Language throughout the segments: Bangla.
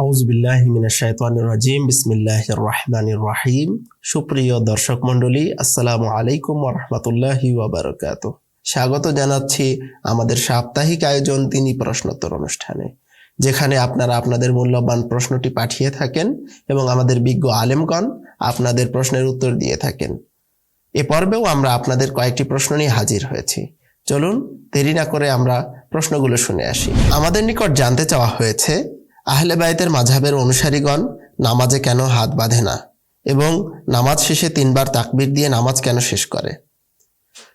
আউজবিল্লাহ মিনাশাইতানির রাজিম, বিসমিল্লাহির রহমানির রহিম। সুপ্রিয় দর্শক মণ্ডলী, আসসালামু আলাইকুম রহমতুল্লাহি ওয়াবারকাত স্বাগত জানাচ্ছি আমাদের সাপ্তাহিক আয়োজন তিনি প্রশ্নোত্তর অনুষ্ঠানে, যেখানে আপনারা আপনাদের মূল্যবান প্রশ্নটি পাঠিয়ে থাকেন এবং আমাদের বিজ্ঞ আলেমগণ আপনাদের প্রশ্নের উত্তর দিয়ে থাকেন। এ পর্বেও আমরা আপনাদের কয়েকটি প্রশ্ন নিয়ে হাজির হয়েছি। চলুন, দেরি না করে আমরা প্রশ্নগুলো শুনে আসি। আমাদের নিকট জানতে চাওয়া হয়েছে আহলে বায়তের মাঝাবের অনুসারীগণ নামাজে কেন হাত বাঁধে না? এবং নামাজ শেষে তিনবার তাকবির দিয়ে নামাজ কেন শেষ করে?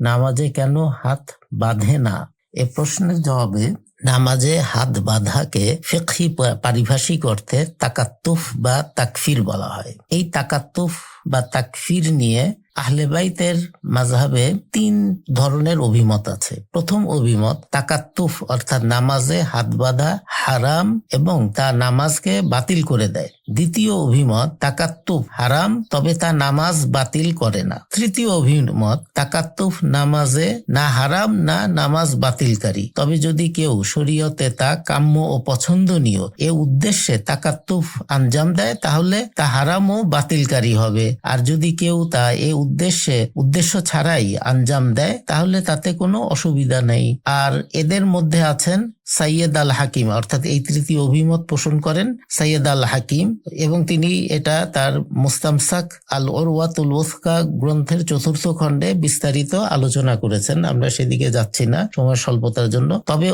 নামাজে কেন হাত বাঁধে না? এ প্রশ্নের জবাবে, নামাজে হাত বাঁধাকে ফিকহি পা- পারিভাষিক অর্থে তাকাত্তুফ বা তাকফির বলা হয়। এই তাকাত্তুফ বা তাকফির নিয়ে আহলে বাইতের মাঝহাবে তিন ধরনের অভিমত আছে। প্রথম অভিমত, তাকাত্তুফ অর্থাৎ নামাজে হাত বাঁধা হারাম এবং তা নামাজকে বাতিল করে দেয়। দ্বিতীয় অভিমত, তাকাত্তুফ হারাম, তবে তা নামাজ বাতিল করে না। তৃতীয় অভিমত, তাকাত্তুফ নামাজে না হারাম, না নামাজ বাতিলকারী। তবে যদি কেউ শরীয়তে তা কাম্য ও পছন্দনীয়, এ উদ্দেশ্যে তাকাত্তুফ আঞ্জাম দেয়, তাহলে তা হারাম ও বাতিলকারী হবে। আর যদি কেউ তা এ উদ্দেশ্যে, উদ্দেশ্য ছাড়াই আঞ্জাম দেয়, তাহলে তাতে কোনো অসুবিধা নেই। আর এদের মধ্যে আছেন সাইয়েদ আল হাকিম, অর্থাৎ এই তৃতীয় অভিমত পোষণ করেন সাইয়েদ আল হাকিম। এবং তিনি এটা তার মুস্তামসাক আল ওরওয়াতুল ওসকা গ্রন্থের চতুর্থ খণ্ডে বিস্তারিত আলোচনা করেছেন। আমরা সেদিকে যাচ্ছি না সময় স্বল্পতার জন্য। তবে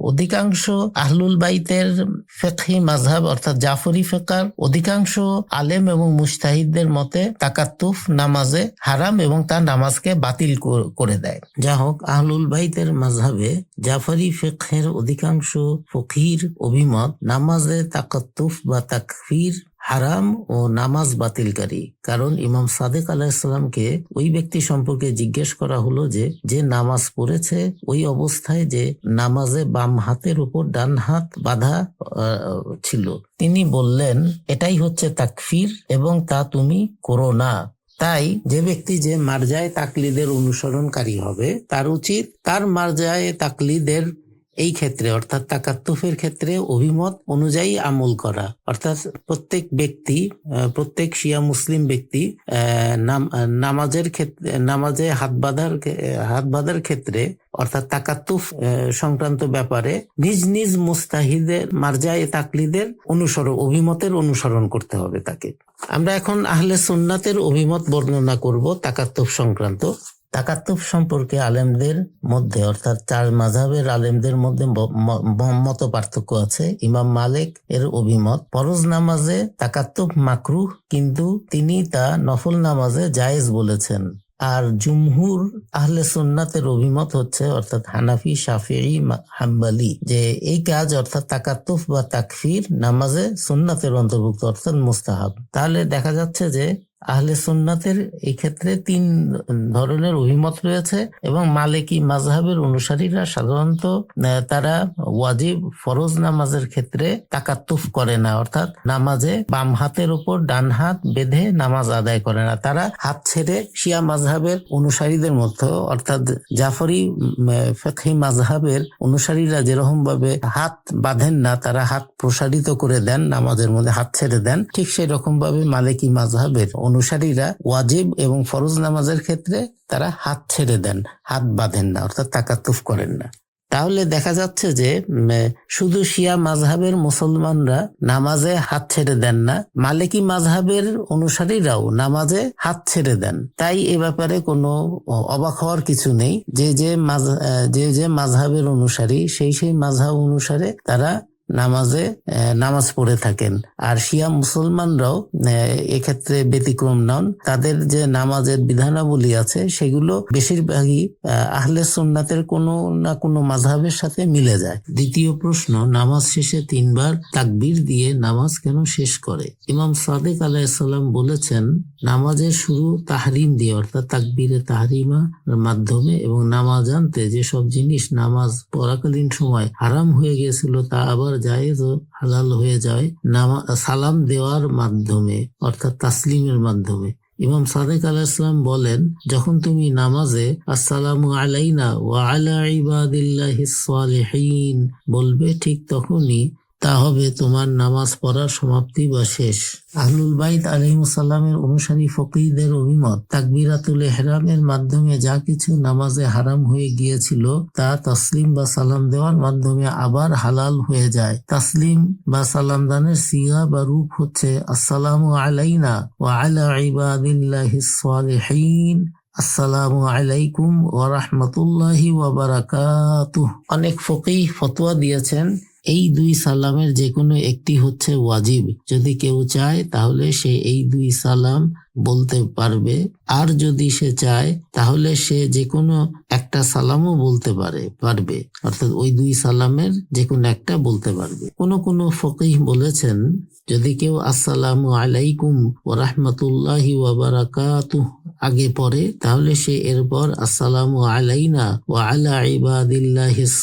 অধিকাংশ আহলুল বাইতের ফেকহি মাঝহাব অর্থাৎ জাফরি ফেকার অধিকাংশ আলেম এবং মুস্তাহিদদের মতে তাকাত্তুফ নামাজে হারাম এবং তার নামাজকে বাতিল করে দেয়। যা হোক, আহলুল বাইতের মাঝহাবে জাফরি ফেকহের অধিকাংশ ফকির অভিমত নামাজে তাকাত্তুফ বা তাকফির হারাম ও নামাজ বাতিলকারী। কারণ ইমাম সাদেক আলাহিসাল্লামকে ওই ব্যক্তি সম্পর্কে জিজ্ঞেস করা হলো যে যে নামাজ পড়েছে, ওই অবস্থায় যে নামাজে বাম হাতের উপর ডান হাত বাঁধা ছিল। তিনি বললেন, এটাই হচ্ছে তাকফির এবং তা তুমি করো না। তাই যে ব্যক্তি যে মার্জায় তাকলিদের অনুসরণকারী হবে, তার উচিত তার মার্জায় তাকলিদের এই ক্ষেত্রে, অর্থাৎ তাকাত্তুফের ক্ষেত্রে অভিমত অনুযায়ী আমল করা। অর্থাৎ প্রত্যেক ব্যক্তি প্রত্যেক শিয়া মুসলিম ব্যক্তি নামাজের ক্ষেত্রে, নামাজে হাত বাঁধার হাত বাঁধার ক্ষেত্রে, অর্থাৎ তাকাত্তুফ সংক্রান্ত ব্যাপারে নিজ নিজ মুস্তাহিদের মার্জায় তাকলিদের অনুসরণ, অভিমতের অনুসরণ করতে হবে তাকে। আমরা এখন আহলে সুন্নাতের অভিমত বর্ণনা করব তাকাত্তুফ সংক্রান্ত। তাকাত্তুফ সম্পর্কে আলেমদের মধ্যে, অর্থাৎ চার মাঝাবের আলেমদের মধ্যে মত পার্থক্য আছে। ইমাম মালিক এর অভিমত, ফরজ নামাজে তাকাত্তুফ মাকরুহ, কিন্তু তিনি তা নফল নামাজে জায়েজ বলেছেন। আর জুমহুর আহলে সুন্নাতের অভিমত হচ্ছে, অর্থাৎ হানাফি, শাফিঈ, মা- হাম্বালি, যে এই কাজ, অর্থাৎ তাকাত্তুফ বা তাকফির নামাজে সুন্নাতের অন্তর্ভুক্ত, অর্থাৎ মুস্তাহাব। তাহলে দেখা যাচ্ছে যে আহলে সুন্নাতের এই ক্ষেত্রে তিন ধরনের অভিমত রয়েছে এবং মালিকি মাজহাবের অনুসারীরা সাধারণত তারা ওয়াজিব ফরজ নামাজের ক্ষেত্রে তাকাত্তুফ করে না। অর্থাৎ নামাজে বাম হাতের উপর ডান হাত বেঁধে নামাজ আদায় করে না। তারা হাত ছেড়ে শিয়া মাজহাবের অনুসারীদের মধ্যে অর্থাৎ জাফরি ফেকহি মাজহাবের অনুসারীরা যেরকম ভাবে হাত বাঁধেন না, তারা হাত প্রসারিত করে দেন, নামাজের মধ্যে হাত ছেড়ে দেন, ঠিক সেই রকম ভাবে মালিকি মাজহাবের অনুসারীরা ওয়াজিব এবং ফরজ নামাজের ক্ষেত্রে তারা হাত ছেড়ে দেন, হাত বাঁধেন না, অর্থাৎ তাকাতুফ করেন না। তাহলে দেখা যাচ্ছে যে শুধু শিয়া মাযহাবের মুসলমানরা নামাজে হাত ছেড়ে দেন না, মালিকি মাযহাবের অনুসারীরাও নামাজে হাত ছেড়ে দেন। তাই এ ব্যাপারে কোনো অবাক হওয়ার কিছু নেই। যে যে যে যে মাযহাবের অনুসারী, সেই সেই মাযহাব অনুসারে তারা নামাজে নামাজ পড়ে থাকেন। আর শিয়া মুসলমানরাও এক্ষেত্রে ব্যতিক্রম নন। তাদের যে নামাজের বিধানাবলী আছে সেগুলো বেশিরভাগই আহ, আহলে সুন্নাতের কোনো না কোনো মাঝহাবের সাথে মিলে যায়। দ্বিতীয় প্রশ্ন নামাজ শেষে তিনবার তাকবির দিয়ে নামাজ কেন শেষ করে? ইমাম সাদেক আলাইসাল্লাম বলেছেন নামাজের শুরু তাহরিম দিয়ে অর্থাৎ তাকবীরে তাহরিমা মাধ্যমে এবং নামাজ আনতে যেসব জিনিস নামাজ পড়াকালীন সময় হারাম হয়ে গিয়েছিল তা আবার জায়েজ ও হালাল হয়ে যায় নামা, সালাম দেওয়ার মাধ্যমে, অর্থাৎ তাসলিমের মাধ্যমে। ইমাম সাদেক আলাইসালাম বলেন, যখন তুমি নামাজে আসসালামু আলাইনা ওয়া আলা ইবাদিল্লাহিস সালিহিন বলবে, ঠিক তখনই তা হবে তোমার নামাজ পড়ার সমাপ্তি বা শেষ। আহলুল বাইত আলহিমসাল্লামের অনুসারী ফকিরদের অভিমত, তাকবিরাতুল হেরামের মাধ্যমে যা কিছু নামাজে হারাম হয়ে গিয়েছিল, তা তাসলিম বা সালাম দেওয়ার মাধ্যমে আবার হালাল হয়ে যায়। তাসলিম বা সালাম দানের সিয়া বা রূপ হচ্ছে, আসসালামু আলাইনা ও আলা ইবাদিল্লাহিস সালিহিন আসসালামু আলাইকুম ওয়া রাহমাতুল্লাহি ওয়া বারাকাতুহ। অনেক ফকিহ ফতোয়া দিয়েছেন এই দুই সালামের যে কোনো একটি হচ্ছে ওয়াজিব। যদি কেউ চায়, তাহলে সে এই দুই সালাম বলতে পারবে। আর যদি সে চায়, তাহলে সে যে কোনো একটা সালামও বলতে পারে, পারবে। অর্থাৎ ওই দুই সালামের যে কোনো একটা বলতে পারবে। কোন কোন ফকিহ বলেছেন, যদি কেউ আসসালামু আলাইকুম ও রাহমাতুল্লাহি আগে পরে তাহলে সে এরপর আসসালামু আলাইনা ওয়া আলা ইবাদিল্লাহিস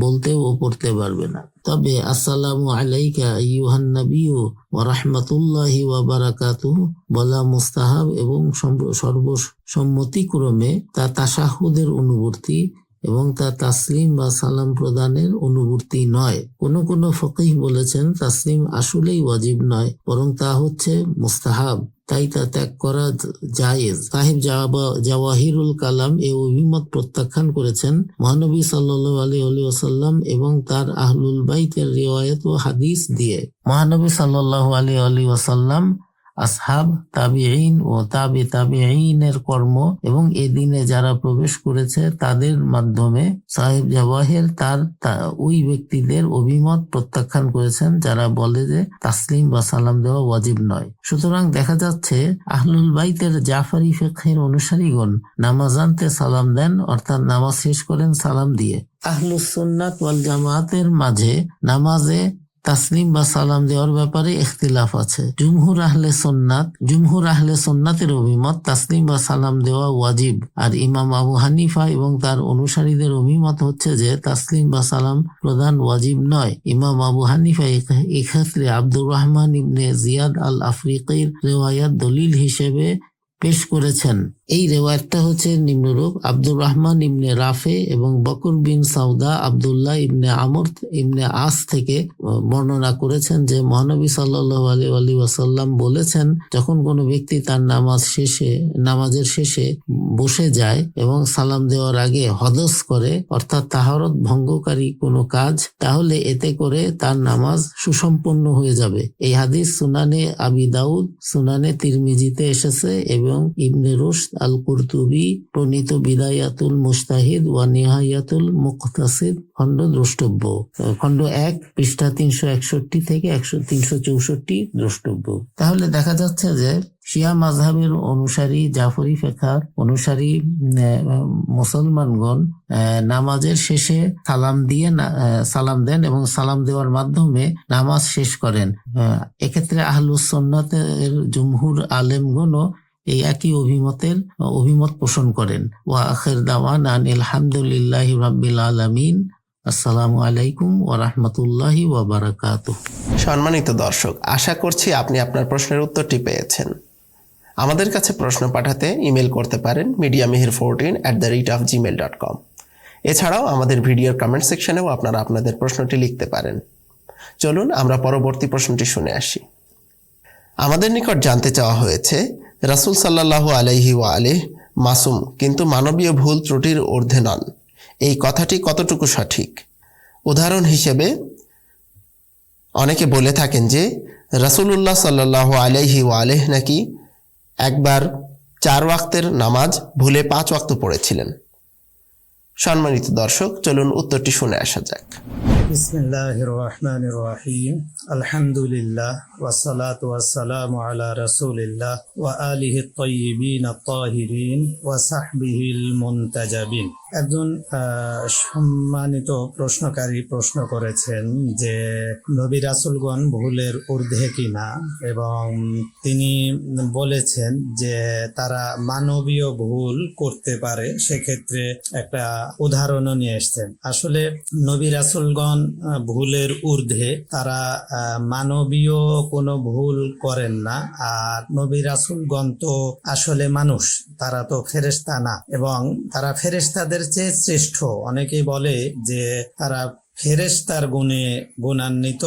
বলতেও পড়তে পারবে না। তবে আসসালামু আলাইকা ইউহান নাবিয়্যু ওয়া রাহমাতুল্লাহি ওয়া বারাকাতুহু। বলা মুস্তাহাব এবং সর্ব- সর্বসম্মতিক্রমে তা তাসাহুদের অনুবর্তী এবং তা তাসলিম বা সালাম প্রদানের অনুবর্তী নয়। কোন কোন ফকিহ বলেছেন তাসলিম আসলেই ওয়াজিব নয়, বরং তা হচ্ছে মুস্তাহাব। তাই তা ত্যাগ করা জায়েজ। সাহেব জাওয়া- জাওয়াহিরুল কালাম এ অভিমত প্রত্যাখ্যান করেছেন মহানবী সাল্লাল্লাহু আলাইহি ওয়াসাল্লাম এবং তার আহলুল বাইতের রিওয়ায়াত ও হাদিস দিয়ে। মহানবী সাল্লাল্লাহু আলাইহি ওয়াসাল্লাম আসহাব তাবিঈন ও তাবি তাবিঈনের কর্ম এবং এ দিনে যারা প্রবেশ করেছে তাদের মাধ্যমে সাহেব জাওয়াহের তার ওই ব্যক্তিদের অভিমত প্রত্যাখ্যান করেছেন, যারা বলে যে তাসলিম বা সালাম দেওয়া ওয়াজিব নয়। সুতরাং দেখা যাচ্ছে আহলুল বাইতের জাফারি ফেকের অনুসারীগণ নামাজ আনতে সালাম দেন, অর্থাৎ নামাজ শেষ করেন সালাম দিয়ে। আহলুস সুন্নাত ওয়াল জামায়াতের মাঝে নামাজে তাসলিম বা সালাম দেওয়ার ব্যাপারে ইখতিলাফ আছে। জুমহুর আহলে সুন্নাত, জুমহুর আহলে সুন্নাতের অভিমত তাসলিম বা সালাম দেওয়া ওয়াজিব। আর ইমাম আবু হানিফা এবং তার অনুসারীদের অভিমত হচ্ছে যে তাসলিম বা সালাম প্রদান ওয়াজিব নয়। ইমাম আবু হানিফা এক্ষেত্রে আব্দুর রহমান ইবনে জিয়াদ আল আফ্রিকির রেওয়ায়াত দলিল হিসেবে পেশ করেছেন। এই রেওয়ায়তটা হচ্ছে নিম্নরূপ আব্দুর রহমান ইবনে রাফে এবং বকর বিন সাউদা আব্দুল্লাহ ইবনে আমর ইবনে আস থেকে বর্ণনা করেছেন যে মহানবী সাল্লাহ আলী আলী ওয়াসাল্লাম বলেছেন, যখন কোনো ব্যক্তি তার নামাজ শেষে, নামাজের শেষে বসে যায় এবং সালাম দেওয়ার আগে হদস করে, অর্থাৎ তাহারত ভঙ্গকারী কোনো কাজ, তাহলে এতে করে তার নামাজ সুসম্পন্ন হয়ে যাবে। এই হাদিস সুনানে আবি দাউদ, সুনানে তিরমিজিতে এসেছে এবং ইবনে রুশদ আল কুরতুবি প্রণীত বিদায়াতুল মুস্তাহিদ ওয়া নিহায়াতুল মুক্তাসিদ খণ্ড দ্রষ্টব্য। খণ্ড এক, পৃষ্ঠা তিনশো একষট্টি থেকে একশো তিনশো চৌষট্টি দ্রষ্টব্য। তাহলে দেখা যাচ্ছে যে শিয়া মাঝহাবের অনুসারী, জাফরি ফেখার অনুসারী মুসলমানগণ নামাজের শেষে সালাম দিয়ে সালাম দেন এবং সালাম দেওয়ার মাধ্যমে নামাজ শেষ করেন। এক্ষেত্রে আহলুস সুন্নাতের জমহুর আলেমগণও এই একই অভিমতের, অভিমত পোষণ করেন। ওয়া আখির দাওয়ান আনিল হামদুলিল্লাহি রাব্বিল আলামিন। আসসালামু আলাইকুম ওয়া রাহমাতুল্লাহি ওয়া বারাকাতুহু। সম্মানিত দর্শক, আশা করছি আপনি আপনার প্রশ্নের উত্তরটি পেয়েছেন। আমাদের কাছে প্রশ্ন পাঠাতে ইমেল করতে পারেন media Mihir fourteen at the rate of gmail dot com এছাড়াও আমাদের ভিডিওর কমেন্ট সেকশনেও আপনারা আপনাদের প্রশ্নটি লিখতে পারেন। চলুন আমরা পরবর্তী প্রশ্নটি শুনে আসি। আমাদের নিকট জানতে চাওয়া হয়েছে রাসূল সাল্লাল্লাহু আলহি ওয়া আলিহ মাসুম কিন্তু মানবীয় ভুল ত্রুটির ঊর্ধ্বে নন। এই কথাটি কতটুকু সঠিক? উদাহরণ হিসেবে অনেকে বলে থাকেন যে রাসুলুল্লাহ সাল্লাহ আলহি আলাইহি ওয়ালেহ নাকি একবার চার ওয়াক্তের নামাজ ভুলে পাঁচ ওয়াক্ত পড়েছিলেন। সম্মানিত দর্শক, চলুন উত্তরটি শুনে আসা যাক। বিসমিল্লাহ রহমান রহিম আলহামদুলিল্লাহ ওয়াসালাত ওয়াসালাম আলা রসুলিল্লাহ ওয়া আলিহি তৈবিন তাহিরিন ওয়া সাহবিহিল মুনতাজাবিন। একজন সম্মানিত প্রশ্নকারী প্রশ্ন করেছেন যে, নবী রাসুলগণ ভুলের ঊর্ধ্বে কিনা? এবং তিনি বলেছেন যে, তারা মানবীয় ভুল করতে পারে, সেক্ষেত্রে একটা উদাহরণও নিয়ে এসছেন। আসলে নবী রাসুলগণ ভুলের ঊর্ধ্বে তারা মানবীয় কোনো ভুল করেন না, আর নবী রাসুলগণ তো আসলে মানুষ, তারা তো ফেরেশতা না। এবং তারা ফেরেশতাদের চেয়ে শ্রেষ্ঠ। অনেকেই বলে যে তারা ফেরেশতার গুণে গুণান্বিত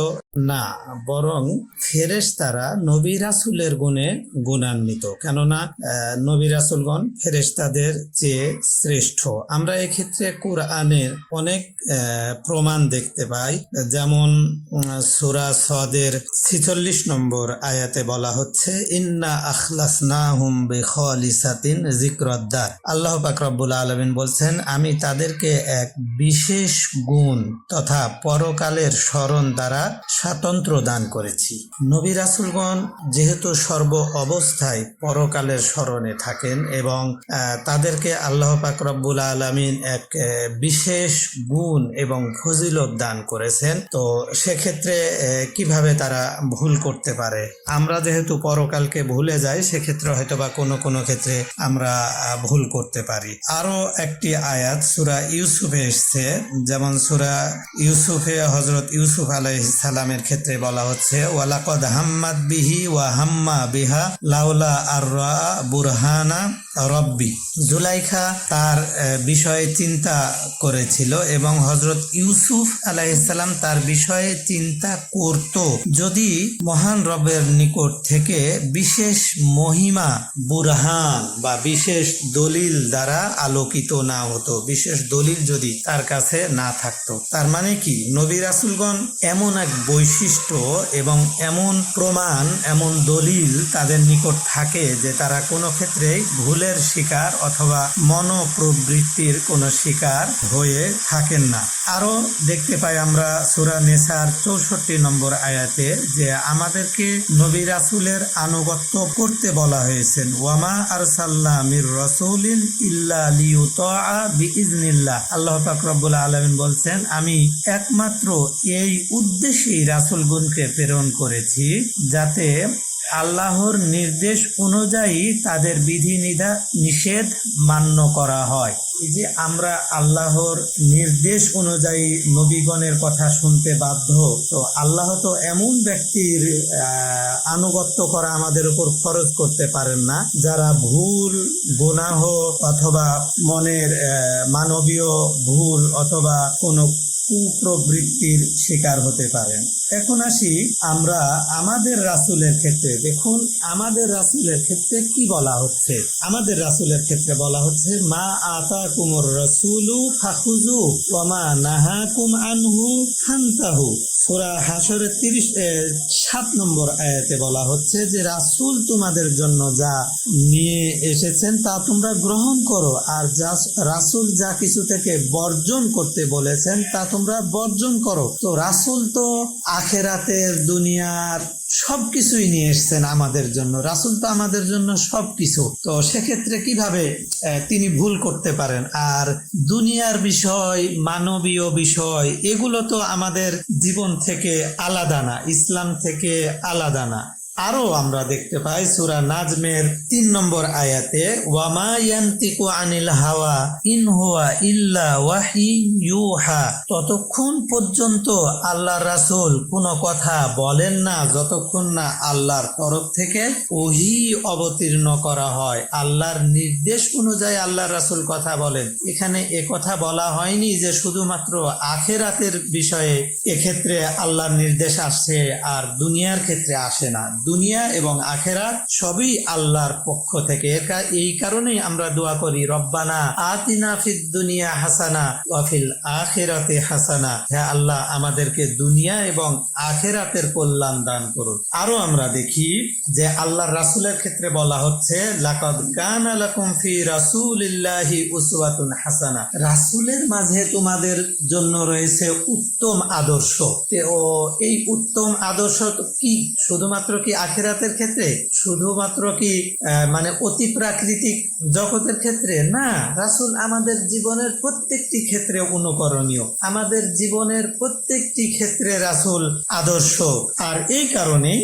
না, বরং ফেরেশতারা নবী রাসুলের গুণে গুণান্বিত। কেননা নবী রাসুলগণ ফেরেশতাদের চেয়ে শ্রেষ্ঠ। আমরা এক্ষেত্রে কোরআনের অনেক প্রমাণ দেখতে পাই। যেমন সুরা সদের ছিচল্লিশ নম্বর আয়াতে বলা হচ্ছে, ইন্না আখলাস না হুম বেখলিসাতিন জিক্রদ্দার আল্লাহ পাক রব্বুল আলমিন বলছেন, আমি তাদেরকে এক বিশেষ গুণ তথা পরকালের স্মরণ দ্বারা স্বাতন্ত্র দান করেছি। নবী রাসুলগণ যেহেতু সর্ব অবস্থায় পরকালের স্মরণে থাকেন এবং তাদেরকে আল্লাহ পাক রব্বুল আলমিন এক বিশেষ গুণ এবং ফজিলত দান করেছেন, তো সেক্ষেত্রে কীভাবে তারা ভুল করতে পারে? আমরা যেহেতু পরকালকে ভুলে যাই, সেক্ষেত্রে হয়তো বা কোনো কোনো ক্ষেত্রে আমরা ভুল করতে পারি। আরও একটি আয়াত সুরা ইউসুফে এসছে, যেমন সুরা ইউসুফে হজরত ইউসুফ আলাইহিস সালামের ক্ষেত্রে বলা হচ্ছে, ওয়ালাকদ হাম্মাদ বিহি ওয়া হাম্মা বিহা লাউলা আর বুরহানা রব্বি। জুলাইখা তার বিষয়ে চিন্তা করেছিল এবং হজরত ইউসুফ আলাইসাল্লাম তার বিষয়ে চিন্তা করত। যদি মহান রবের নিকট থেকে বিশেষ মহিমা, বুরহান বা বিশেষ দলিল দ্বারা আলোকিত না হতো, বিশেষ দলিল যদি তার কাছে না থাকতো, তার মানে কি? নবী রাসুলগণ এমন এক বৈশিষ্ট্য এবং এমন প্রমাণ, এমন দলিল তাদের নিকট থাকে যে তারা কোনো ক্ষেত্রেই ভুলের শিকার অথবা মনোপ্রবৃত্তির কোনো শিকার হয়ে থাকেন না। আরও দেখতে পাই আমরা সুরা নেসার চৌষট্টি নম্বর আয়াতে যে আমাদেরকে নবী রাসুলের আনুগত্য করতে বলা হয়েছে। ওয়ামা আর মির রসুলিন ইল্লা আল্লাহ পাক আলামিন বলছেন, আমি একমাত্র এই উদ্দেশ্যেই রাসুলগুনকে প্রেরণ করেছি যাতে আল্লাহর নির্দেশ অনুযায়ী তাদের বিধি নিধা নিষেধ মান্য করা হয়। এই যে আমরা আল্লাহর নির্দেশ অনুযায়ী নবীগণের কথা শুনতে বাধ্য, তো আল্লাহ তো এমন ব্যক্তির আনুগত্য করা আমাদের উপর খরচ করতে পারেন না। যারা ভুল, গুনাহ অথবা মনের মানবীয় ভুল অথবা কোনো কুপ্রবৃত্তির শিকার হতে পারেন। এখন আসি আমরা আমাদের রাসুলের ক্ষেত্রে। দেখুন, আমাদের রাসুলের ক্ষেত্রে কি বলা হচ্ছে? আমাদের রাসুলের ক্ষেত্রে বলা হচ্ছে, মা আতা কুমর রসুলু ফাখুজু ওয়ামা নাহাকুম আনহু ফান্তাহু। সুরা হাসরের তিরিশ সাত নম্বর আয়াতে বলা হচ্ছে যে, রাসুল তোমাদের জন্য যা নিয়ে এসেছেন, তা তোমরা গ্রহণ করো। আর যা রাসুল যা কিছু থেকে বর্জন করতে বলেছেন, তা তোমরা বর্জন করো। তো রাসুল তো আখেরাতের দুনিয়ার সবকিছুই নিয়ে এসছেন আমাদের জন্য। রাসুল তো আমাদের জন্য সবকিছু। তো সেক্ষেত্রে কীভাবে তিনি ভুল করতে পারেন? আর দুনিয়ার বিষয়, মানবীয় বিষয়, এগুলো তো আমাদের জীবন থেকে আলাদা না, ইসলাম থেকে আলাদা না। আরও আমরা দেখতে পাই সুরা নাজমের তিন নম্বর আয়াতে, ওয়ামা ইয়ান্তিকু আনিল হাওয়া ইন হুয়া ইল্লা ওয়াহি ইউহা। ততক্ষণ পর্যন্ত আল্লাহর রাসূল কোনো কথা বলেন না, যতক্ষণ না আল্লাহর তরফ থেকে ওহি অবতীর্ণ করা হয়। আল্লাহর নির্দেশ অনুযায়ী আল্লাহর রাসুল কথা বলেন। এখানে এ কথা বলা হয়নি যে শুধুমাত্র আখেরাতের বিষয়ে এক্ষেত্রে আল্লাহর নির্দেশ আসছে আর দুনিয়ার ক্ষেত্রে আসে না। দুনিয়া এবং আখেরাত সবই আল্লাহর পক্ষ থেকে। এই কারণেই আমরা দোয়া করি, রব্বানা আতিনা ফিদ দুনিয়া হাসানা ওয়াফিল আখেরাতে হাসানা। হ্যাঁ আল্লাহ, আমাদেরকে দুনিয়া এবং আখেরাতের কল্যাণ দান করুন। আরও আমরা দেখি যে আল্লাহর রাসূলের ক্ষেত্রে বলা হচ্ছে ফি উসওয়াতুন হাসানা। মাঝে তোমাদের জন্য রয়েছে উত্তম আদর্শ। ও এই উত্তম আদর্শ কি? শুধুমাত্র কি আখিরাতের ক্ষেত্রে শুধুমাত্র কি মানে অতি প্রাকৃতিক জগতের ক্ষেত্রে? না, রাসুল আমাদের জীবনের প্রত্যেকটি ক্ষেত্রে অনুকরণীয়। আমাদের জীবনের প্রত্যেকটি ক্ষেত্রে রাসুল আদর্শ। আর এই কারণেই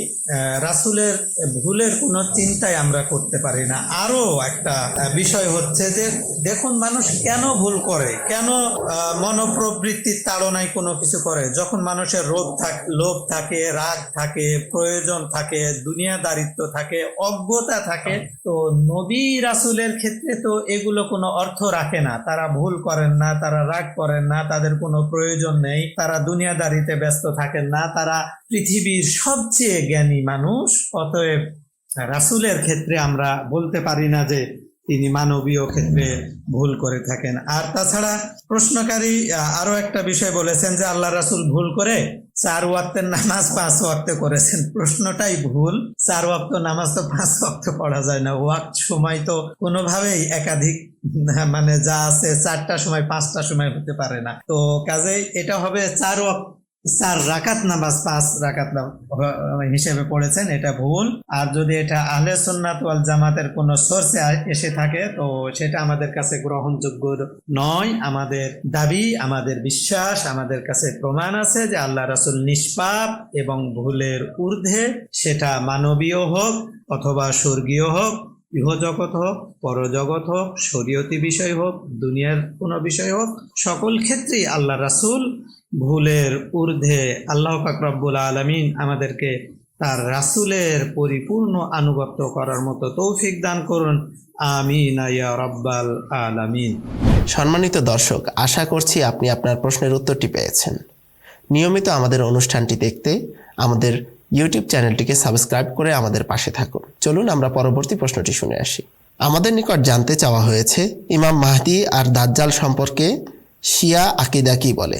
রাসুলের ভুলের কোনো চিন্তাই আমরা করতে পারি না। আরও একটা বিষয় হচ্ছে যে, দেখুন মানুষ কেন ভুল করে? কেন মনোপ্রবৃত্তির তাড়নায় কোনো কিছু করে? যখন মানুষের রোগ থাকে, লোভ থাকে, রাগ থাকে, প্রয়োজন থাকে দুনিয়াদারিত্ব থাকে অজ্ঞতা থাকে তো নবী রাসুলের ক্ষেত্রে তো এগুলো কোনো অর্থ রাখে না। তারা ভুল করেন না তারা রাগ করেন না তাদের কোনো প্রয়োজন নেই তারা দুনিয়াদারিতে ব্যস্ত থাকেন না তারা পৃথিবীর সবচেয়ে জ্ঞানী মানুষ। অতএব রাসূলের ক্ষেত্রে আমরা বলতে পারি না যে তিনি মানবীয় ক্ষেত্রে ভুল করে থাকেন। আর তাছাড়া প্রশ্নকারী আরও একটা বিষয় বলেছেন যে আল্লাহ রাসুল ভুল করে চার ওয়াক্তের নামাজ পাঁচ ওয়াক্তে করেছেন। প্রশ্নটাই ভুল। চার ওয়াক্ত নামাজ তো পাঁচ ওয়াক্ত পড়া যায় না। ওয়াক্ত সময় তো কোনোভাবেই একাধিক মানে যা আছে চারটা সময় পাঁচটা সময় হতে পারে না। তো কাজে এটা হবে চার ওয়াক্ত চার রাকাত নামাজ পাঁচ রাকাত হিসেবে পড়েছেন, এটা ভুল। আর যদি এটা আহলে সুন্নাত ওয়াল জামাতের কোন সোর্সে এসে থাকে, তো সেটা আমাদের কাছে গ্রহণযোগ্য নয়। আমাদের দাবি, আমাদের বিশ্বাস, আমাদের কাছে প্রমাণ আছে যে আল্লাহ রাসূল নিষ্পাপ এবং ভুলের ঊর্ধ্বে সেটা মানবীয় হোক অথবা স্বর্গীয় হোক, ইহজগৎ হোক, পরজগৎ হোক, শরীয়তি বিষয় হোক, দুনিয়ার কোনো বিষয় হোক, সকল ক্ষেত্রেই আল্লাহ রাসূল ভুলের ঊর্ধ্বে আল্লাহ পাক রব্বুল আলমিন আমাদেরকে তার রাসূলের পরিপূর্ণ আনুগত্য করার মতো তৌফিক দান করুন। আমিন রব্বাল আলামিন। সম্মানিত দর্শক, আশা করছি আপনি আপনার প্রশ্নের উত্তরটি পেয়েছেন। নিয়মিত আমাদের অনুষ্ঠানটি দেখতে আমাদের ইউটিউব চ্যানেলটিকে সাবস্ক্রাইব করে আমাদের পাশে থাকুন। চলুন আমরা পরবর্তী প্রশ্নটি শুনে আসি। আমাদের নিকট জানতে চাওয়া হয়েছে, ইমাম মাহদি আর দাজ্জাল সম্পর্কে শিয়া আকিদা কি বলে?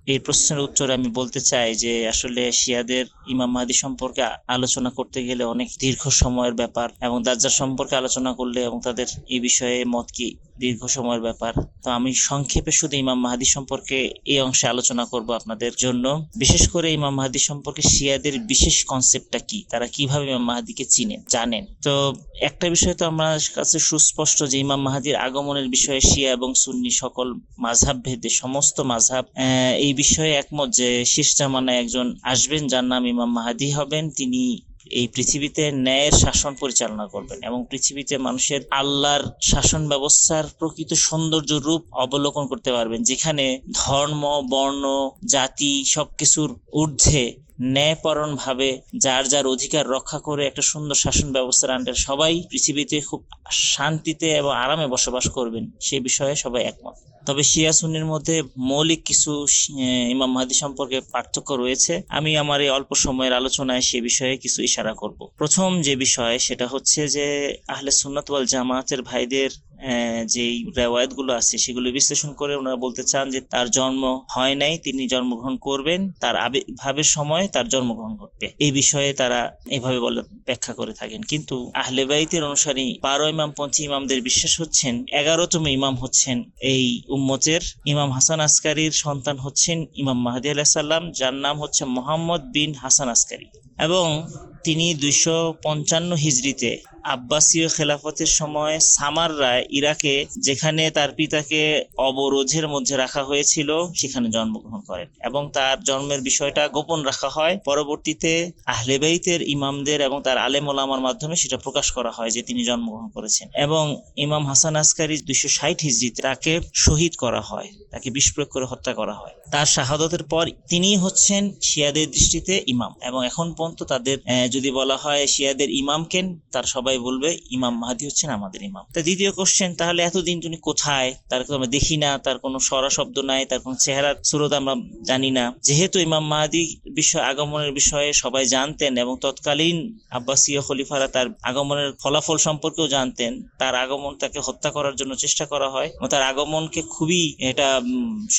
এই প্রশ্নের উত্তরে আমি বলতে চাই যে আসলে শিয়াদের ইমাম মাহাদি সম্পর্কে আলোচনা করতে গেলে অনেক দীর্ঘ সময়ের ব্যাপার এবং দাজ্জাল সম্পর্কে আলোচনা করলে এবং তাদের এই বিষয়ে মত কি দীর্ঘ সময়ের ব্যাপার। তো আমি সংক্ষেপে শুধু ইমাম মাহাদি সম্পর্কে এই অংশে আলোচনা করব আপনাদের জন্য। বিশেষ করে ইমাম মাহাদি সম্পর্কে শিয়াদের বিশেষ কনসেপ্টটা কি? তারা কীভাবে ইমাম মাহাদিকে চিনেন জানেন? তো একটা বিষয় তো আমার কাছে সুস্পষ্ট যে ইমাম মাহাদির আগমনের বিষয়ে শিয়া এবং সুন্নি সকল মাঝহাব ভেদে সমস্ত মাঝহাব আহ, এই বিষয়ে একমত যে শেষ জামানায় একজন আসবেন যার নাম ইমাম মাহাদি হবেন। তিনি এই পৃথিবীতে ন্যায়ের শাসন পরিচালনা করবেন এবং পৃথিবীতে মানুষের আল্লাহর শাসন ব্যবস্থার প্রকৃত সৌন্দর্য রূপ অবলোকন করতে পারবেন, যেখানে ধর্ম, বর্ণ, জাতি সবকিছুর ঊর্ধ্বে ন্যায়পরণ ভাবে যার যার অধিকার রক্ষা করে একটা সুন্দর শাসন ব্যবস্থার আন্ডার সবাই পৃথিবীতে খুব শান্তিতে এবং আরামে বসবাস করবেন, সে বিষয়ে সবাই একমত। তবে শিয়া সুন্নির মধ্যে মৌলিক কিছু ইমাম মাহাদি সম্পর্কে পার্থক্য রয়েছে। আমি আমার এই অল্প সময়ের আলোচনায় সে বিষয়ে কিছু ইশারা করব। প্রথম যে বিষয়, সেটা হচ্ছে যে আহলে সুন্নাত জামাতের ভাইদের যেই রেওয়ায়তগুলো আছে, সেগুলো বিশ্লেষণ করে ওনারা বলতে চান যে তার জন্ম হয় নাই, তিনি জন্মগ্রহণ করবেন, তার আবির্ভাবের সময় তার জন্মগ্রহণ ঘটবে। এই বিষয়ে তারা এভাবে বলে, ব্যাখ্যা করে থাকেন। কিন্তু আহলে বাইতের অনুসারী বারো ইমাম, পঞ্চী ইমামদের বিশ্বাস হচ্ছেন, এগারোতম ইমাম হচ্ছেন এই উম্মতের ইমাম হাসান আসকারির সন্তান হচ্ছেন ইমাম মাহাদি আলাহিসাল্লাম যার নাম হচ্ছে মোহাম্মদ বিন হাসান আসকারি। এবং তিনি দুইশো পঞ্চান্ন হিজড়িতে আব্বাসীয় খেলাফতের সময় সামাররা ইরাকে, যেখানে তার পিতাকে অবরোধের মধ্যে রাখা হয়েছিল, সেখানে জন্মগ্রহণ করেন এবং তার জন্মের বিষয়টা গোপন রাখা হয়। পরবর্তীতে আহলেবাইতের ইমামদের এবং তার আলেম ওলামার মাধ্যমে সেটা প্রকাশ করা হয় যে তিনি জন্মগ্রহণ করেছেন এবং ইমাম হাসান আসকারি দুইশো ষাট হিজড়িতে তাকে শহীদ করা হয়, তাকে প্রয়োগ করে হত্যা করা হয়। তার শাহাদতের পর তিনি হচ্ছেন শিয়াদের দৃষ্টিতে ইমাম এবং এখন পর্যন্ত তাদের যদি বলা হয় শিয়াদের ইমাম কেন, তার সবাই বলবে, ইমাম মাহাদি হচ্ছেন আমাদের ইমাম। তা দ্বিতীয় কোশ্চেন তাহলে এতদিন তুমি কোথায়? তার আমরা দেখি না, তার কোনো সরা শব্দ নাই, তার কোনো চেহারার সুরত আমরা জানি না। যেহেতু ইমাম মাহাদি বিষয়, আগমনের বিষয়ে সবাই জানতেন এবং তৎকালীন আব্বাসীয় খলিফারা তার আগমনের ফলাফল সম্পর্কেও জানতেন, তার আগমন তাকে হত্যা করার জন্য চেষ্টা করা হয় তার আগমনকে খুবই এটা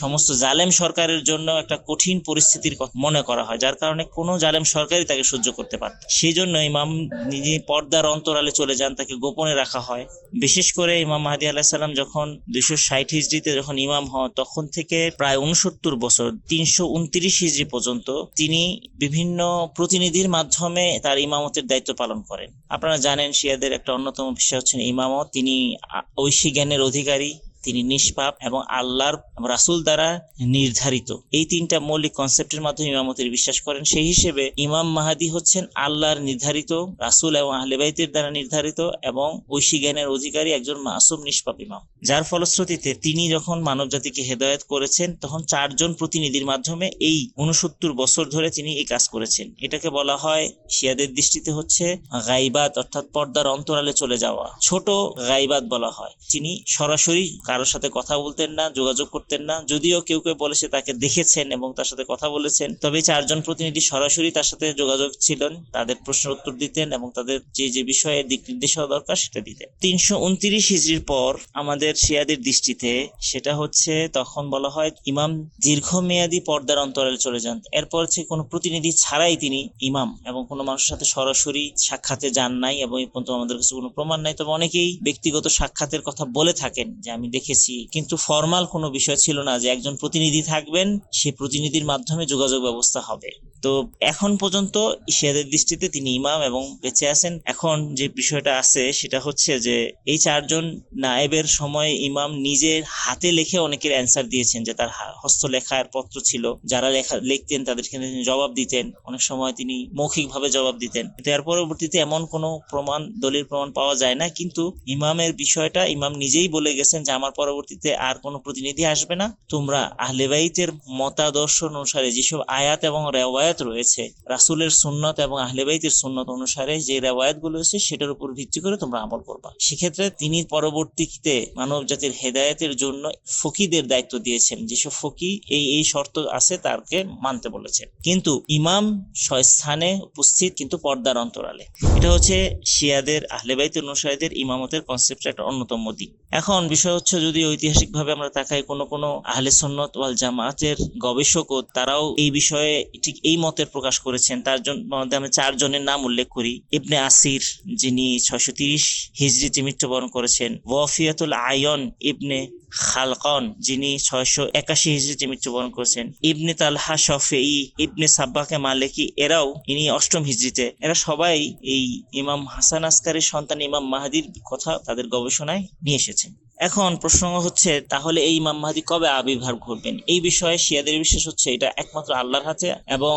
সমস্ত জালেম সরকারের জন্য একটা কঠিন পরিস্থিতির মনে করা হয়, যার কারণে কোনো জালেম সরকারই তাকে সহ্য করতে পারে সেই জন্য ইমাম নিজে পর্দার অন্তরালে চলে যান, তাকে গোপনে রাখা হয়। বিশেষ করে ইমাম মাহাদি আলাহ সাল্লাম যখন দুইশো ষাট হিজড়িতে যখন ইমাম হন, তখন থেকে প্রায় উনসত্তর বছর, তিনশো উনত্রিশ হিজড়ি পর্যন্ত তিনি বিভিন্ন প্রতিনিধির মাধ্যমে তার ইমামতের দায়িত্ব পালন করেন। আপনারা জানেন শিয়াদের একটা অন্যতম বিষয় হচ্ছেন ইমামত। তিনি ঐশী জ্ঞানের অধিকারী। তিনি নিষ্পাপ এবং আল্লাহর রাসূল দ্বারা নির্ধারিত। এই তিনটা মৌলিক কনসেপ্টের মাধ্যমে ইমামতের বিশ্বাস করেন। সেই হিসেবে ইমাম মাহাদি হচ্ছেন আল্লাহর নির্ধারিত, রাসূল এবং আহলেবাইতের দ্বারা নির্ধারিত এবং ঐশী জ্ঞানের অধিকারী একজন মাসুম নিষ্পাপ ইমাম। যার ফলশ্রুতিতে তিনি যখন মানব জাতিকে হেদায়ত করেছেন, তখন চারজন প্রতিনিধির মাধ্যমে এই উনসত্তর বছর ধরে তিনি এই কাজ করেছেন। এটাকে বলা হয়, শিয়াদের দৃষ্টিতে হচ্ছে গাইবাত, অর্থাৎ পর্দার অন্তরালে চলে যাওয়া। ছোট গাইবাত বলা হয়। তিনি সরাসরি কারোর সাথে কথা বলতেন না, যোগাযোগ করতেন না। যদিও কেউ কেউ বলে সে তাকে দেখেছেন এবং তার সাথে কথা বলেছেন। তবে চারজন প্রতিনিধি সরাসরি তার সাথে যোগাযোগ ছিলেন, তাদের প্রশ্ন উত্তর দিতেন এবং তাদের যে যে বিষয়ে দিক নির্দেশ হওয়া দরকার সেটা দিতেন। তিনশো উনত্রিশ হিজড়ির পর আমাদের শিয়াদের দৃষ্টিতে সেটা হচ্ছে তখন বলা হয় ইমাম দীর্ঘমেয়াদী পর্দার অন্তরালে চলে যান। এরপর হচ্ছে কোনো প্রতিনিধি ছাড়াই তিনি ইমাম এবং কোনো মানুষের সাথে সরাসরি সাক্ষাতে যান নাই এবং এই পর্যন্ত আমাদের কাছে কোনো প্রমাণ নাই। তবে অনেকেই ব্যক্তিগত সাক্ষাতের কথা বলে থাকেন যে আমি দেখেছি, কিন্তু ফর্মাল কোনো বিষয় ছিল না যে একজন প্রতিনিধি থাকবেন, সে প্রতিনিধির মাধ্যমে যোগাযোগ ব্যবস্থা হবে। তো এখন পর্যন্ত ইশিয়াদের দৃষ্টিতে তিনি ইমাম এবং বেঁচে আছেন। এখন যে বিষয়টা আছে, সেটা হচ্ছে যে এই চারজন নায়েবের সময় ইমাম নিজের হাতে লিখে অনেকের অ্যান্সার দিয়েছেন যে তার হস্তলেখার পত্র ছিল। যারা লেখা লিখতেন তাদেরকে তিনি জবাব দিতেন। অনেক সময় তিনি মৌখিকভাবে জবাব দিতেন। এর পরবর্তীতে এমন কোনো প্রমাণ, দলিল প্রমাণ পাওয়া যায় না। কিন্তু ইমামের বিষয়টা ইমাম নিজেই বলে গেছেন যে আমার পরবর্তীতে আর কোনো প্রতিনিধি আসবে না। তোমরা আহলেবাইতের মতাদর্শ অনুসারে যেসব আয়াত এবং রেওয়ায়াত রয়েছে। রাসূলের সুন্নত এবং আহলেবাইতের সুন্নত অনুসারে যে রেওয়ায়াতগুলো রয়েছে, সেটার উপর ভিত্তি করে তোমরা আমল করবা। সেক্ষেত্রে তিনি পরবর্তীতে মানব জাতির হেদায়েতের জন্য ফকিদের দায়িত্ব দিয়েছেন। যেসব ফকি এই এই শর্ত আছে, তারকে মানতে বলেছেন। কিন্তু ইমাম স্বস্থানে উপস্থিত, কিন্তু পর্দার অন্তরালে। এটা হচ্ছে শিয়াদের আহলেবাইতের অনুসারীদের ইমামতের কনসেপ্টের একটা অন্যতম দিক। এখন বিষয় হচ্ছে, যদি ঐতিহাসিকভাবে আমরা তাকাই, কোনো কোনো আহলে সন্নত ওয়াল জামাতের গবেষকও, তারাও এই বিষয়ে ঠিক এই মতের প্রকাশ করেছেন। তার মধ্যে আমি চারজনের নাম উল্লেখ করি। ইবনে আসির, যিনি ছয়শো তিরিশ হিজড়িতে মৃত্যুবরণ করেছেন। ওয়াফিয়াতুল আয়ন ইবনে খালকন, যিনি ছয়শো একাশি হিজড়িতে মৃত্যুবরণ করেছেন। ইবনে তালহা শফেই ইবনে সাব্বাকে মালিকি, এরাও ইনি অষ্টম হিজড়িতে এরা সবাই এই ইমাম হাসান আসকারের সন্তান ইমাম মাহাদির কথা তাদের গবেষণায় নিয়ে এসেছেন। এখন প্রসঙ্গ হচ্ছে, তাহলে এই ইমাম মাহাদি কবে আবির্ভাব ঘটবেন? এই বিষয়ে শিয়াদের বিশ্বাস হচ্ছে এটা একমাত্র আল্লাহর হাতে এবং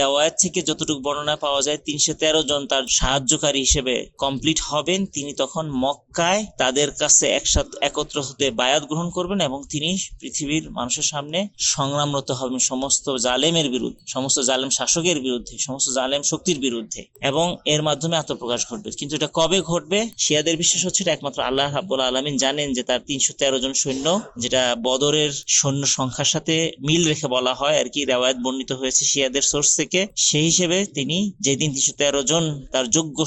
রেওয়ায়ত থেকে যতটুকু বর্ণনা পাওয়া যায়, তিনশো তেরো জন তার সাহায্যকারী হিসেবে কমপ্লিট হবেন। তিনি তখন মক্কায় তাদের কাছে একসাথে একত্র হতে বায়াত গ্রহণ করবেন এবং তিনি পৃথিবীর মানুষের সামনে সংগ্রামরত হবেন সমস্ত জালেমের বিরুদ্ধে, সমস্ত জালেম শাসকের বিরুদ্ধে, সমস্ত জালেম শক্তির বিরুদ্ধে এবং এর মাধ্যমে আত্মপ্রকাশ ঘটবে। কিন্তু এটা কবে ঘটবে? শিয়াদের বিশ্বাস হচ্ছে এটা একমাত্র আল্লাহ রাব্বুল আলমিন জানেন যে তার তিনশো তেরো জন সৈন্য, যেটা বদরের সৈন্য সংখ্যার সাথে মিল রেখে বলা হয় আর কি, রেওয়ায়ত বর্ণিত হয়েছে শিয়াদের সোর্স থেকে। সেই হিসেবে তিনি যেদিন তিনশো তেরো জন তার যোগ্য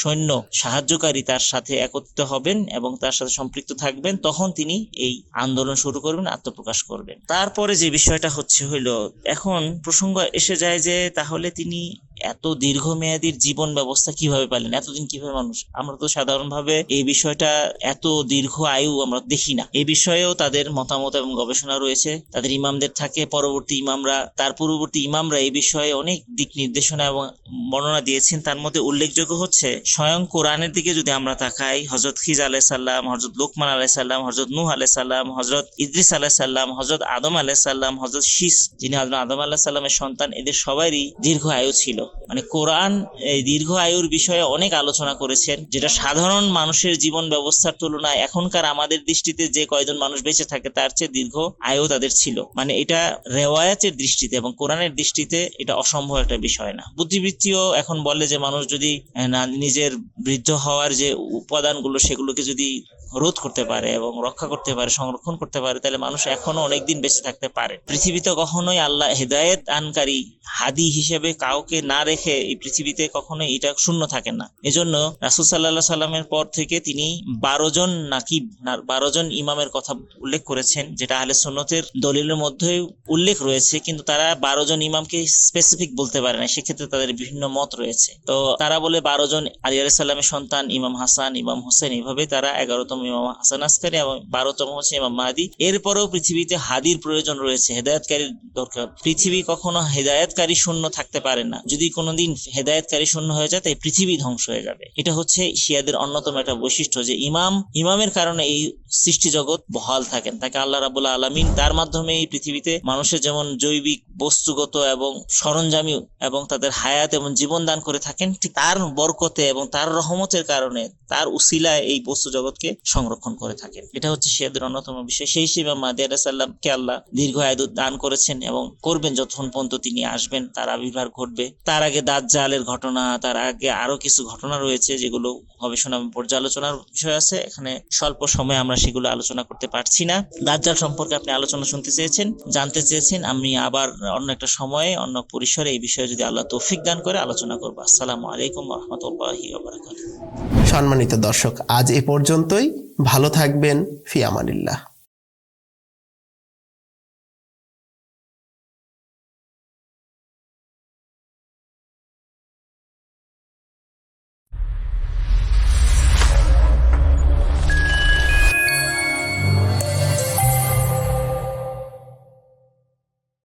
সৈন্য সাহায্যকারী তার সাথে একত্রিত হবেন এবং তার সাথে সম্পৃক্ত থাকবেন, তখন তিনি এই আন্দোলন শুরু করবেন, আত্মপ্রকাশ করবেন। তারপরে যে বিষয়টা হচ্ছে হইল, এখন প্রসঙ্গ এসে যায় যে তাহলে তিনি এত দীর্ঘমেয়াদীর জীবন ব্যবস্থা কীভাবে পালেন এতদিন কীভাবে মানুষ? আমরা তো সাধারণভাবে এই বিষয়টা এত দীর্ঘ আয়ু আমরা দেখি না। এই বিষয়েও তাদের মতামত এবং গবেষণা রয়েছে। তাদের ইমামদের থাকে, পরবর্তী ইমামরা, তার পূর্ববর্তী ইমামরা এই বিষয়ে অনেক দিক নির্দেশনা এবং বর্ণনা দিয়েছেন, তার মধ্যে উল্লেখযোগ্য হচ্ছে, স্বয়ং কোরআনের দিকে যদি আমরা তাকাই হজরত খিজ আলাই সাল্লাম হজরত লোকমান আলাই সাল্লাম হজরত নূহ আলাই সাল্লাম হজরত ইদ্রিস আলাই সাল্লাম হজরত আদম আলাই সাল্লাম হজরত শীষ যিনি হজরত আদম আল্লাহ সাল্লামের সন্তান, এদের সবারই দীর্ঘ আয়ু ছিল। মানে কোরআন এই দীর্ঘ আয়ুর বিষয়ে অনেক আলোচনা করেছেন, যেটা সাধারণ মানুষের জীবন ব্যবস্থার তুলনায় এখনকার আমাদের দৃষ্টিতে যে কয়জন মানুষ বেঁচে থাকে, তার চেয়ে দীর্ঘ আয়ু তাদের ছিল। মানে এটা রেওয়ায়াতের দৃষ্টিতে এবং কোরআনের দৃষ্টিতে এটা অসম্ভব একটা বিষয় না। বুদ্ধিবৃত্তিও এখন বলে যে মানুষ যদি নিজের বৃদ্ধ হওয়ার যে উপাদানগুলো সেগুলোকে যদি রোধ করতে পারে এবং রক্ষা করতে পারে, সংরক্ষণ করতে পারে, তাহলে মানুষ এখনও অনেকদিন বেঁচে থাকতে পারে। পৃথিবীতে কখনোই আল্লাহ হেদায়েত আনকারী হাদি হিসেবে কাউকে না রেখে এই পৃথিবীতে কখনোই এটা শূন্য থাকে না। এজন্য রাসুল সাল্লাহ সাল্লামের পর থেকে তিনি বারো জন নাকিব বারো জন ইমামের কথা উল্লেখ করেছেন, যেটা আহলে সুন্নতের দলিলের মধ্যে উল্লেখ রয়েছে, কিন্তু তারা বারো জন ইমামকে স্পেসিফিক বলতে পারে না সেক্ষেত্রে তাদের বিভিন্ন মত রয়েছে। তো তারা বলে বারো জন আলী আলাহ সাল্লামের সন্তান, ইমাম হাসান, ইমাম হোসেন এইভাবে তারা এগারোতম ইমাম হাসান আসকারি এবং বারোতম হচ্ছে ইমাম মাহাদি। এরপরেও পৃথিবীতে হাদির প্রয়োজন রয়েছে, হেদায়তকারীর দরকার। পৃথিবী কখনো হেদায়তকারী শূন্য থাকতে পারে না। যদি কোনোদিন হেদায়তকারী শূন্য হয়ে যায়, তাই পৃথিবী ধ্বংস হয়ে যাবে। এটা হচ্ছে শিয়াদের অন্যতম একটা বৈশিষ্ট্য যে ইমাম, ইমামের কারণে এই সৃষ্টি জগৎ বহাল থাকেন। তাকে আল্লাহ রাবুল্লাহ আলমিন তার মাধ্যমে এই পৃথিবীতে মানুষের যেমন জৈবিক, বস্তুগত এবং সরঞ্জামী এবং তাদের হায়াত এবং জীবন দান করে থাকেন, ঠিক তার বরকতে এবং তার রহমতের কারণে তার উসিলায় এই বস্তু জগৎকে সংরক্ষণ করে থাকেন। এটা হচ্ছে শিয়াদের অন্যতম বিষয়। সেই হিসেবে মাদি আলাহ সাল্লামকে আল্লাহ দীর্ঘ আয়ু দান করেছেন এবং করবেন যতক্ষণ পর্যন্ত তিনি আসবেন, তার আবির্ভাব ঘটবে। তার আগে দাজ্জালের ঘটনা, তার আগে আরও কিছু ঘটনা রয়েছে যেগুলো গবেষণা পর্যালোচনার বিষয় আছে। এখানে স্বল্প সময়ে আমরা সেগুলো আলোচনা করতে পারছি না। দাজ্জাল সম্পর্কে আপনি আলোচনা শুনতে চেয়েছেন, জানতে চেয়েছেন। আমি আবার অন্য একটা সময়ে, অন্য পরিসরে এই বিষয়ে যদি আল্লাহ তৌফিক দান করে আলোচনা করব। আসসালাম আলাইকুম রহমতুল্লাহি সম্মানিত দর্শক আজ এ পর্যন্তই। ভালো থাকবেন ফিয়ামানিল্লাহ